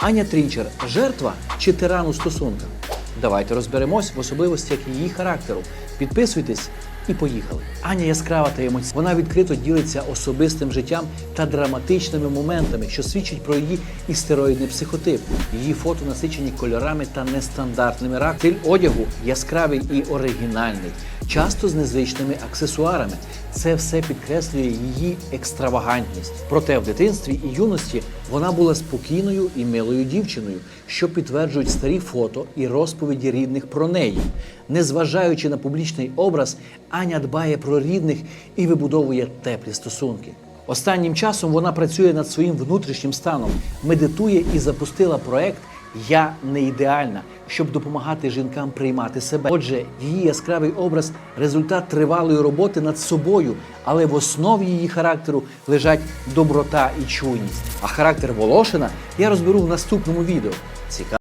Аня Трінчер жертва чи тиран у стосунках? Давайте розберемось в особливостях її характеру. Підписуйтесь і поїхали. Аня яскрава та емоційна. Вона відкрито ділиться особистим життям та драматичними моментами, що свідчить про її істероїдний психотип. Її фото насичені кольорами та нестандартними ракурсами. Стиль одягу яскравий і оригінальний, часто з незвичними аксесуарами. Це все підкреслює її екстравагантність. Проте в дитинстві і юності вона була спокійною і милою дівчиною, що підтверджують старі фото і розповіді рідних про неї. Незважаючи на публічний образ, Аня дбає про рідних і вибудовує теплі стосунки. Останнім часом вона працює над своїм внутрішнім станом, медитує і запустила проект Я не ідеальна, щоб допомагати жінкам приймати себе. Отже, її яскравий образ результат тривалої роботи над собою, але в основі її характеру лежать доброта і чуйність. А характер Волошина я розберу в наступному відео. Цікаво.